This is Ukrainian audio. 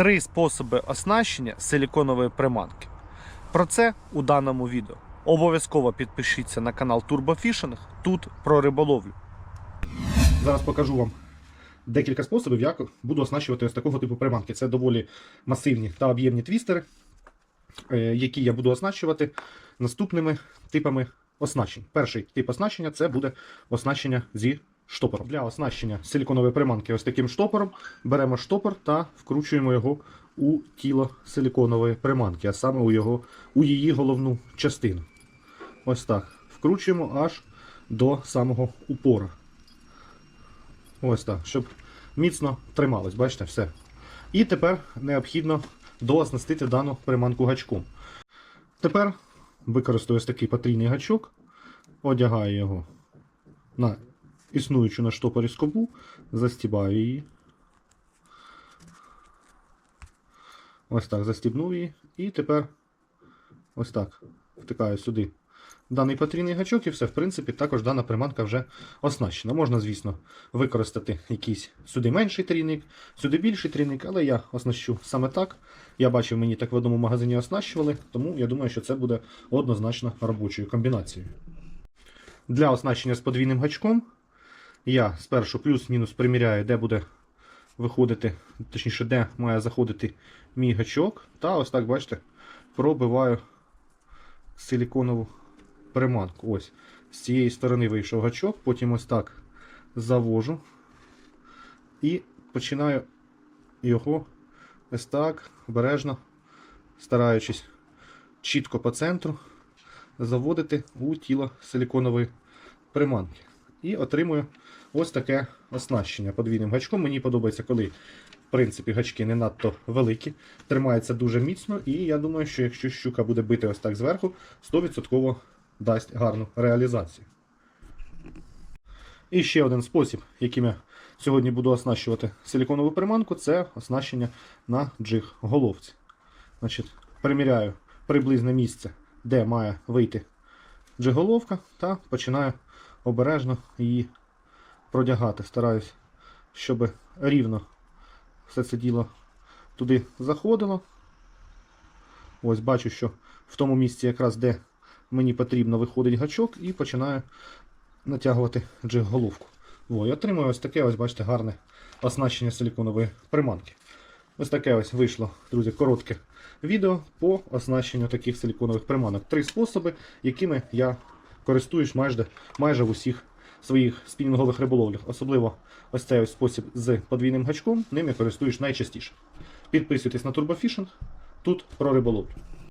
три способи оснащення силіконової приманки. Про це у даному відео. Обов'язково підпишіться на канал Турбофішинг. Тут про риболовлю. Зараз покажу вам декілька способів, як буду оснащувати ось такого типу приманки. Це доволі масивні та об'ємні твістери, е, які я буду оснащувати наступними типами оснащень. Перший тип оснащення це буде оснащення зі штопором. Для оснащення силіконової приманки ось таким штопором беремо штопор та вкручуємо його у тіло силіконової приманки, а саме у, його, у її головну частину. Ось так. Вкручуємо аж до самого упора. Ось так, щоб міцно трималось, бачите, все. І тепер необхідно дооснастити дану приманку гачком. Тепер використаю ось такий потрійний гачок, одягаю його на існуючу на штопорі скобу, застібаю її. Ось так, застібнув її. І тепер ось так втикаю сюди даний потрійний гачок, і все, в принципі, також дана приманка вже оснащена. Можна, звісно, використати якийсь сюди менший трійник, сюди більший трійник, але я оснащу саме так. Я бачив, мені так в одному магазині оснащували, тому я думаю, що це буде однозначно робочою комбінацією. Для оснащення з подвійним гачком я спершу плюс-мінус приміряю, де буде виходити, точніше, де має заходити мій гачок. Та ось так, бачите, пробиваю силіконову приманку. Ось. З цієї сторони вийшов гачок, потім ось так завожу і починаю його ось так обережно, стараючись чітко по центру заводити у тіло силіконової приманки. І отримую ось таке оснащення подвійним гачком. Мені подобається, коли в принципі гачки не надто великі, тримається дуже міцно, і я думаю, що якщо щука буде бити ось так зверху, 100% дасть гарну реалізацію. І ще один спосіб, яким я сьогодні буду оснащувати силіконову приманку, це оснащення на джиг головці. Приміряю приблизне місце, де має вийти джиголовка, та починаю обережно її продягати. Стараюсь, щоб рівно все це діло туди заходило. Ось бачу, що в тому місці, якраз де мені потрібно, виходить гачок і починаю натягувати джиг-головку. Во, і отримую ось таке, ось, бачите, гарне оснащення силіконової приманки. Ось таке ось вийшло, друзі, коротке відео по оснащенню таких силіконових приманок. Три способи, якими я користуюсь майже, майже в усіх своїх спінінгових риболовлях. Особливо ось цей ось спосіб з подвійним гачком, ним я користуюсь найчастіше. Підписуйтесь на Турбофішинг, тут про риболовлю.